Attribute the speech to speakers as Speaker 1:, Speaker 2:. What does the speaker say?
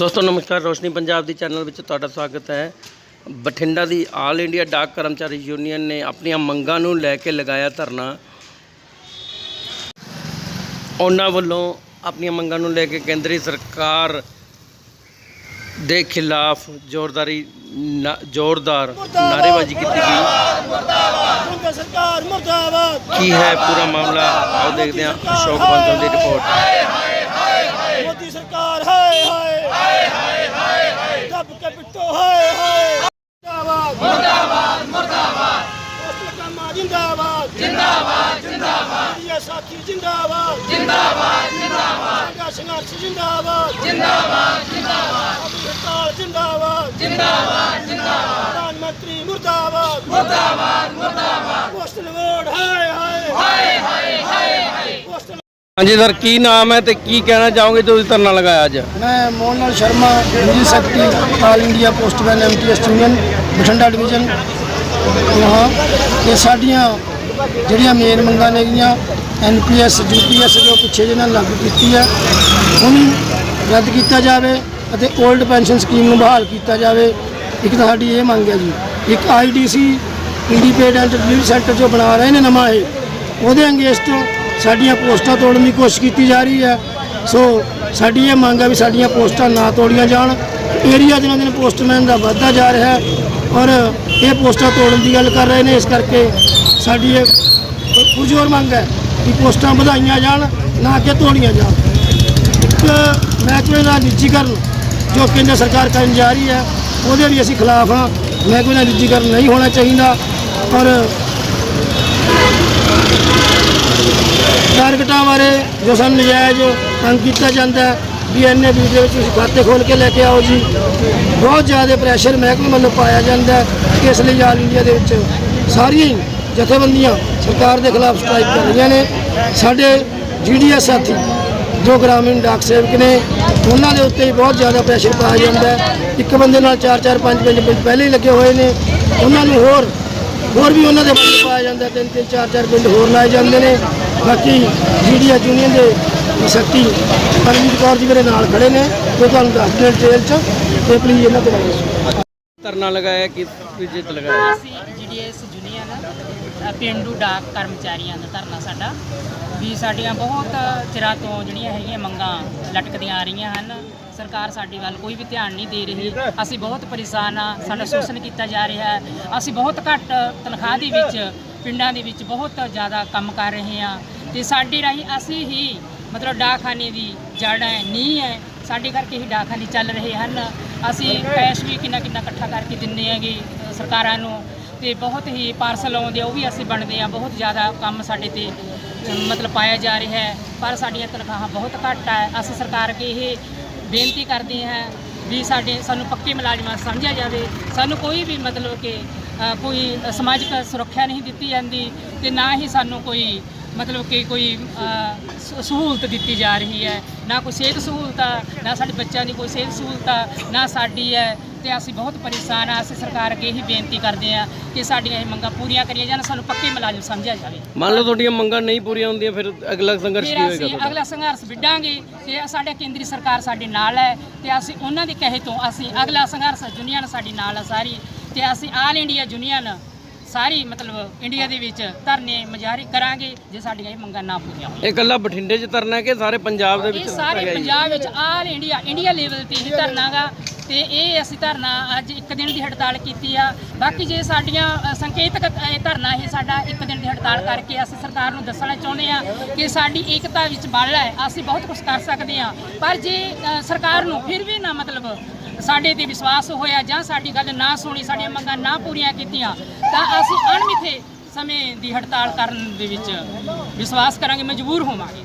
Speaker 1: ਦੋਸਤੋ ਨਮਸਕਾਰ। ਰੋਸ਼ਨੀ ਪੰਜਾਬ ਦੀ ਚੈਨਲ ਵਿੱਚ ਤੁਹਾਡਾ ਸਵਾਗਤ ਹੈ। ਬਠਿੰਡਾ ਦੀ ਆਲ ਇੰਡੀਆ ਡਾਕ ਕਰਮਚਾਰੀ ਯੂਨੀਅਨ ਨੇ ਆਪਣੀਆਂ ਮੰਗਾਂ ਨੂੰ ਲੈ ਕੇ ਲਗਾਇਆ ਧਰਨਾ। ਉਹਨਾਂ ਵੱਲੋਂ ਆਪਣੀਆਂ ਮੰਗਾਂ ਨੂੰ ਲੈ ਕੇ ਕੇਂਦਰੀ ਸਰਕਾਰ ਦੇ ਖਿਲਾਫ ਜ਼ੋਰਦਾਰੀ ਜ਼ੋਰਦਾਰ ਨਾਅਰੇਬਾਜ਼ੀ ਕੀਤੀ ਗਈ।
Speaker 2: ਮੁਰਦਾਬਾਦ ਸਰਕਾਰ ਮੁਰਦਾਬਾਦ।
Speaker 1: ਕੀ ਹੈ ਪੂਰਾ ਮਾਮਲਾ? ਆਓ ਦੇਖਦੇ ਹਾਂ। ਅਸ਼ੋਕ ਬੰਦਲ ਦੀ ਰਿਪੋਰਟ
Speaker 2: ਮੋਦੀ ਸਰਕਾਰ ਹਾਏ ਹਾਏ ਹਾਏ ਹਾਏ ਹਾਏ ਹਾਏ ਦੱਬ ਕੇ ਪਿੱਟੋ ਹਾਏ ਹਾਏ ਮੁਰਦਾਬਾਦ ਮੁਰਦਾਬਾਦ ਮੁਰਦਾਬਾਦ ਕਾਮਾ ਜਿੰਦਾਬਾਦ ਜਿੰਦਾਬਾਦ ਜਿੰਦਾਬਾਦ ਇਹ ਸਾਥੀ ਜਿੰਦਾਬਾਦ। ਜਿੰਦਾਬਾਦ ਜਿੰਦਾਬਾਦ। ਸੰਘਰਸ਼ ਜਿੰਦਾਬਾਦ। ਜਿੰਦਾਬਾਦ ਜਿੰਦਾਬਾਦ। ਸਰਕਾਰ ਜਿੰਦਾਬਾਦ। ਜਿੰਦਾਬਾਦ ਜਿੰਦਾਬਾਦ। ਪ੍ਰਧਾਨ ਮੰਤਰੀ ਮੁਰਦਾਬਾਦ। ਮੁਰਦਾਬਾਦ ਮੁਰਦਾਬਾਦ। ਪੋਸਟਲ ਵੋਟ ਹਾਏ ਹਾਏ। ਹਾਏ ਹਾਏ ਹਾਏ ਪੋਸਟਲ
Speaker 1: ਹਾਂਜੀ ਸਰ ਕੀ ਨਾਮ ਹੈ ਤੇ ਕੀ ਕਹਿਣਾ ਚਾਹੋਗੇ ਤੁਸੀਂ ਧਰਨਾ ਲਗਾਇਆ ਅੱਜ?
Speaker 3: ਮੈਂ Mohanlal Sharma Indian secretary all India postman MTS union Bathinda division. यहाँ ਇਹ ਸਾਡੀਆਂ ਜਿਹੜੀਆਂ ਮੇਨ ਮੰਗਾਂ ਨੇਗੀਆਂ ਐਨਪੀਐਸ ਜੀਪੀਐਸ ਜੋ ਪਿੱਛੇ ਜਿਹਨਾਂ ਲਾਗੂ ਕੀਤੀ ਹੈ ਉਹਨੂੰ ਰੱਦ ਕੀਤਾ ਜਾਵੇ ਅਤੇ 올ਡ ਪੈਨਸ਼ਨ ਸਕੀਮ ਨੂੰ ਬਹਾਲ ਕੀਤਾ ਜਾਵੇ। ਇੱਕ ਤਾਂ ਸਾਡੀ ਇਹ ਮੰਗ ਹੈ ਜੀ, ਇੱਕ ਆਈਡੀਸੀ, ਇੰਡੀਪੈਂਡੈਂਟ ਰਿਲੀਫ ਸੈਂਟਰ ਜੋ ਬਣਾ ਰਹੇ ਨੇ ਨਵਾਂ ਇਹ, ਉਹਦੇ ਅੰਗੇਸਟ ਸਾਡੀਆਂ ਪੋਸਟਾਂ ਤੋੜਨ ਦੀ ਕੋਸ਼ਿਸ਼ ਕੀਤੀ ਜਾ ਰਹੀ ਹੈ। ਸੋ ਸਾਡੀ ਇਹ ਮੰਗ ਹੈ ਵੀ ਸਾਡੀਆਂ ਪੋਸਟਾਂ ਨਾ ਤੋੜੀਆਂ ਜਾਣ। ਏਰੀਆ ਦਿਨਾਂ ਦਿਨ ਪੋਸਟਮੈਨ ਦਾ ਵੱਧਦਾ ਜਾ ਰਿਹਾ ਹੈ ਔਰ ਇਹ ਪੋਸਟਾਂ ਤੋੜਨ ਦੀ ਗੱਲ ਕਰ ਰਹੇ ਨੇ। ਇਸ ਕਰਕੇ ਸਾਡੀ ਇਹ ਕੁਝ ਹੋਰ ਮੰਗ ਹੈ। ਕਿ ਪੋਸਟਾਂ ਵਧਾਈਆਂ ਜਾਣ, ਨਾ ਕਿ ਤੋੜੀਆਂ ਜਾਣ। ਇੱਕ ਮਹਿਕਮੇ ਦਾ ਨਿੱਜੀਕਰਨ ਜੋ ਕੇਂਦਰ ਸਰਕਾਰ ਕਰਨ ਜਾ ਰਹੀ ਹੈ, ਉਹਦੇ ਵੀ ਅਸੀਂ ਖਿਲਾਫ ਹਾਂ। ਮਹਿਕਮੇ ਦਾ ਨਿੱਜੀਕਰਨ ਨਹੀਂ ਹੋਣਾ ਚਾਹੀਦਾ ਔਰ ਟਾਰਗੇਟਾਂ ਬਾਰੇ ਜੋ ਸਾਨੂੰ ਨਜਾਇਜ਼ ਤੰਗ ਕੀਤਾ ਜਾਂਦਾ ਹੈ, ਵੀ ਐਨਏ ਵੀ ਦੇ ਵਿੱਚ ਤੁਸੀਂ ਖਾਤੇ ਖੋਲ ਕੇ ਲੈ ਕੇ ਆਓ ਜੀ। ਬਹੁਤ ਜ਼ਿਆਦਾ ਪ੍ਰੈਸ਼ਰ ਮਹਿਕਮੇ ਵੱਲੋਂ ਪਾਇਆ ਜਾਂਦਾ ਹੈ, ਇਸ ਲਈ ਆਲ ਇੰਡੀਆ ਦੇ ਵਿੱਚ ਸਾਰੀਆਂ ਹੀ ਜਥੇਬੰਦੀਆਂ ਸਰਕਾਰ ਦੇ ਖਿਲਾਫ ਸਟ੍ਰਾਈਕ ਕਰ ਰਹੀਆਂ ਨੇ। ਸਾਡੇ ਜੀਡੀਐਸ ਸਾਥੀ ਜੋ ਗ੍ਰਾਮੀਣ ਡਾਕ ਸੇਵਕ ਨੇ ਉਹਨਾਂ ਦੇ ਉੱਤੇ ਹੀ ਬਹੁਤ ਜ਼ਿਆਦਾ ਪ੍ਰੈਸ਼ਰ ਪਾਇਆ ਜਾਂਦਾ ਇੱਕ ਬੰਦੇ ਨਾਲ 4-4 5-5 ਪਿੰਡ ਪਹਿਲੇ ਹੀ ਲੱਗੇ ਹੋਏ ਨੇ। ਉਹਨਾਂ ਨੂੰ ਹੋਰ ਹੋਰ ਵੀ ਉਹਨਾਂ ਦੇ ਬੰਦ ਪਾਇਆ ਜਾਂਦਾ ਤਿੰਨ ਤਿੰਨ ਚਾਰ ਚਾਰ ਪਿੰਡ ਹੋਰ ਲਾਏ ਜਾਂਦੇ ਨੇ। ਬਾਕੀ ਜੀਡੀਆ ਯੂਨੀਅਨ ਦੇ ਸ਼ਕਤੀ ਪਰਮਜੀਤ ਕੌਰ ਜੀ ਮੇਰੇ ਨਾਲ ਖੜੇ ਨੇ। ਉਹ ਤੁਹਾਨੂੰ ਦੱਸ ਦੇਣ ਡਿਟੇਲ ਚ ਤੇ ਪਲੀਜ਼ ਇਹਨਾਂ ਤੇ
Speaker 1: ਧਰਨਾ ਲਗਾਇਆ ਕਿ ਜਿੱਤ ਲਗਾਇਆ?
Speaker 4: ਅਸੀਂ ਜੀਡੀਐਸ ਯੂਨੀਅਨ ਪੇਂਡੂ ਡਾਕ ਕਰਮਚਾਰੀਆਂ ਦਾ ਧਰਨਾ ਸਾਡਾ ਵੀ ਸਾਡੀਆਂ ਬਹੁਤ ਚਿਰਾਂ ਤੋਂ ਜਿਹੜੀਆਂ ਹੈਗੀਆਂ ਮੰਗਾਂ ਲਟਕਦੀਆਂ ਆ ਰਹੀਆਂ ਹਨ। ਸਰਕਾਰ ਸਾਡੀ ਵੱਲ ਕੋਈ ਵੀ ਧਿਆਨ ਨਹੀਂ ਦੇ ਰਹੀ। ਅਸੀਂ ਬਹੁਤ ਪਰੇਸ਼ਾਨ ਆ ਸਾਡਾ ਸ਼ੋਸ਼ਣ ਕੀਤਾ ਜਾ ਰਿਹਾ ਹੈ। ਅਸੀਂ ਬਹੁਤ ਘੱਟ ਤਨਖਾਹ ਦੇ ਵਿੱਚ ਪਿੰਡਾਂ ਦੇ ਵਿੱਚ ਬਹੁਤ ਜ਼ਿਆਦਾ ਕੰਮ ਕਰ ਰਹੇ ਹਾਂ। ਤੇ ਸਾਡੇ ਰਾਹੀਂ ਅਸੀਂ ਹੀ ਮਤਲਬ ਡਾਕਖਾਨੇ ਦੀ ਜੜ ਹੈ ਨੀਂਹ ਹੈ ਸਾਡੇ ਕਰਕੇ ਹੀ ਡਾਕਖਾਨੇ ਚੱਲ ਰਹੇ ਹਨ। ਅਸੀਂ ਕੈਸ਼ ਵੀ ਕਿੰਨਾ ਕਿੰਨਾ ਇਕੱਠਾ ਕਰਕੇ ਦਿੰਦੇ ਹੈਗੇ ਸਰਕਾਰਾਂ ਨੂੰ। ਤੇ ਬਹੁਤ ਹੀ ਪਾਰਸਲ ਆਉਂਦੇ ਆ ਉਹ ਵੀ ਅਸੀਂ ਬਣਦੇ ਆ ਬਹੁਤ ਜ਼ਿਆਦਾ ਕੰਮ ਸਾਡੇ ਤੇ, ਮਤਲਬ ਪਾਇਆ ਜਾ ਰਿਹਾ ਹੈ। ਪਰ ਸਾਡੀਆਂ ਤਨਖਾਹਾਂ ਬਹੁਤ ਘੱਟ ਹੈ। ਅਸੀਂ ਸਰਕਾਰ ਅੱਗੇ ਇਹ ਬੇਨਤੀ ਕਰਦੇ ਹਾਂ ਵੀ ਸਾਡੇ, ਸਾਨੂੰ ਪੱਕੇ ਮੁਲਾਜ਼ਮਾਂ ਸਮਝਿਆ ਜਾਵੇ। ਸਾਨੂੰ ਕੋਈ ਵੀ ਮਤਲਬ ਕਿ ਕੋਈ ਸਮਾਜਿਕ ਸੁਰੱਖਿਆ ਨਹੀਂ ਦਿੱਤੀ ਜਾਂਦੀ ਤੇ ਨਾ ਹੀ ਸਾਨੂੰ ਕੋਈ ਮਤਲਬ ਕਿ ਕੋਈ ਸਹੂਲਤ ਦਿੱਤੀ ਜਾ ਰਹੀ ਹੈ। ਨਾ ਕੋਈ ਸਿਹਤ ਸਹੂਲਤ ਆ ਨਾ ਸਾਡੇ ਬੱਚਿਆਂ ਦੀ ਕੋਈ ਸਿਹਤ ਸਹੂਲਤ ਆ ਨਾ ਸਾਡੀ ਹੈ। ਤੇ ਅਸੀਂ ਬਹੁਤ ਪਰੇਸ਼ਾਨ ਆ ਅਸੀਂ ਸਰਕਾਰ ਅੱਗੇ ਹੀ ਬੇਨਤੀ ਕਰਦੇ ਆ ਕਿ ਸਾਡੀਆਂ ਇਹ ਮੰਗਾਂ ਪੂਰੀਆਂ ਕਰੀਆਂ ਜਾਣ ਸਾਨੂੰ ਪੱਕੇ ਮੁਲਾਜ਼ਮ ਸਮਝਿਆ ਜਾਵੇ।
Speaker 1: ਮੰਨ ਲਓ ਤੁਹਾਡੀਆਂ ਮੰਗਾਂ ਨਹੀਂ ਪੂਰੀਆਂ ਹੁੰਦੀਆਂ ਫਿਰ ਅਗਲਾ ਸੰਘਰਸ਼ ਕੀ
Speaker 4: ਫਿਰ
Speaker 1: ਹੋਏਗਾ
Speaker 4: ਅਸੀਂ
Speaker 1: ਤੁਹਾਡਾ?
Speaker 4: ਅਗਲਾ ਸੰਘਰਸ਼ ਵਿੱਢਾਂਗੇ। ਤੇ ਸਾਡੇ ਕੇਂਦਰੀ ਸਰਕਾਰ ਸਾਡੇ ਨਾਲ ਹੈ। ਤੇ ਅਸੀਂ ਉਹਨਾਂ ਦੇ ਕਹੇ ਤੋਂ ਅਸੀਂ ਅਗਲਾ ਸੰਘਰਸ਼ ਯੂਨੀਅਨ ਸਾਡੀ ਨਾਲ ਹੈ ਸਾਰੀ। ਤੇ ਅਸੀਂ ਆਲ ਇੰਡੀਆ ਯੂਨੀਅਨ ਸਾਰੀ ਮਤਲਬ ਇੰਡੀਆ ਦੇ ਵਿੱਚ ਧਰਨੇ ਮੁਜ਼ਾਹਰੇ ਕਰਾਂਗੇ ਜੇ ਸਾਡੀਆਂ ਇਹ ਮੰਗਾਂ ਨਾ ਪੂਰੀਆਂ ਹੋਈਆਂ
Speaker 1: ਇਹ ਇਕੱਲਾ ਬਠਿੰਡੇ 'ਚ ਧਰਨਾ ਹੈ ਕਿ ਸਾਰੇ ਪੰਜਾਬ ਦੇ
Speaker 4: ਇਹ
Speaker 1: ਵਿੱਚ
Speaker 4: ਸਾਰੇ
Speaker 1: ਹੈਗਾ ਜੀ?
Speaker 4: ਪੰਜਾਬ ਵਿੱਚ ਆਲ ਇੰਡੀਆ ਇੰਡੀਆ ਲੈਵਲ ਤੇ ਹੀ ਧਰਨਾਗਾ ਤੇ ਇਹ ਅਸੀਂ ਧਰਨਾ ਅੱਜ ਇੱਕ ਦਿਨ ਦੀ ਹੜਤਾਲ ਕੀਤੀ ਆ। ਬਾਕੀ ਜੇ ਸਾਡੀਆਂ ਸੰਕੇਤਕ ਇਹ ਧਰਨਾ ਇਹ ਸਾਡਾ ਇੱਕ ਦਿਨ ਦੀ ਹੜਤਾਲ ਕਰਕੇ ਅਸੀਂ ਸਰਕਾਰ ਨੂੰ ਦੱਸਣਾ ਚਾਹੁੰਦੇ ਆ ਕਿ ਸਾਡੀ ਏਕਤਾ ਵਿੱਚ ਬਲ ਹੈ ਅਸੀਂ ਬਹੁਤ ਕੁਝ ਕਰ ਸਕਦੇ ਆ। ਪਰ ਜੇ ਸਰਕਾਰ ਨੂੰ ਫਿਰ ਵੀ ਨਾ ਮਤਲਬ ਸਾਡੇ ਤੇ ਵਿਸ਼ਵਾਸ ਹੋਇਆ ਜਾਂ ਸਾਡੀ ਗੱਲ ਨਾ ਸੁਣੀ, ਸਾਡੀਆਂ ਮੰਗਾਂ ਨਾ ਪੂਰੀਆਂ ਕੀਤੀਆਂ, ਤਾਂ ਅਸੀਂ ਅਣਮਿੱਥੇ ਸਮੇਂ ਦੀ ਹੜਤਾਲ ਕਰਨ ਦੇ ਵਿੱਚ ਵਿਸ਼ਵਾਸ ਕਰਾਂਗੇ, ਮਜਬੂਰ ਹੋਵਾਂਗੇ।